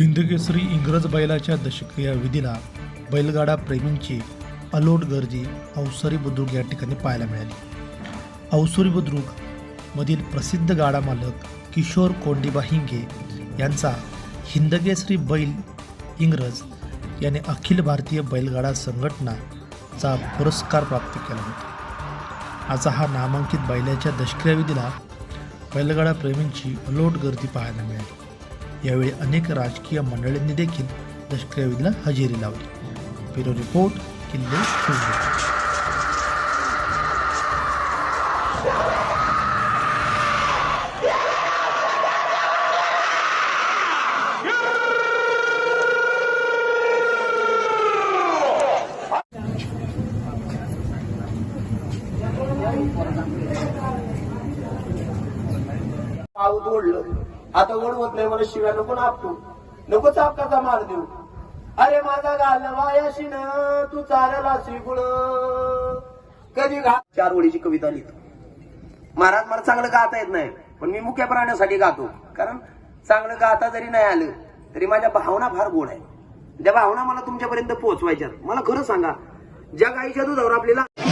हिंदकेसरी इंग्रज बैलाच्या दशक्रिया विधीला बैलगाडा प्रेमींची अलोट गर्दी अवसरी बुद्रुक या ठिकाणी पाहायला मिळाली. अवसरी बुद्रुक मधील प्रसिद्ध गाडा मालक किशोर कोंडिबा हिंगे यांचा हिंदकेसरी बैल इंग्रज याने अखिल भारतीय बैलगाडा संघटनाचा पुरस्कार प्राप्त केला होता. आजचा हा नामांकित बैलाच्या दशक्रिया विधीला बैलगाडा प्रेमींची अलोट गर्दी पाहायला मिळाली. यावेळी अनेक राजकीय मंडळींनी देखील दशक्रिया हजेरी लावली. ब्युरो रिपोर्ट किल्ले शिवगड पाऊत ओढलं आता ओढवत नाही मला शिव्या नको आपतो नको चापकाचा मार देऊ. अरे माझा घालवायाशी वायाशीन तू चालला श्रीगुण कधी घा चार ओळीची कविता लिहितो. महाराज मला चांगलं गाता येत नाही पण मी मुख्य प्राण्यासाठी गातो. कारण चांगलं गाता जरी नाही आलं तरी माझ्या भावना फार गोड आहे त्या भावना मला तुमच्यापर्यंत पोहोचवायच्यात मला खरं सांगा ज्या गाईच्या दुधावर आपल्याला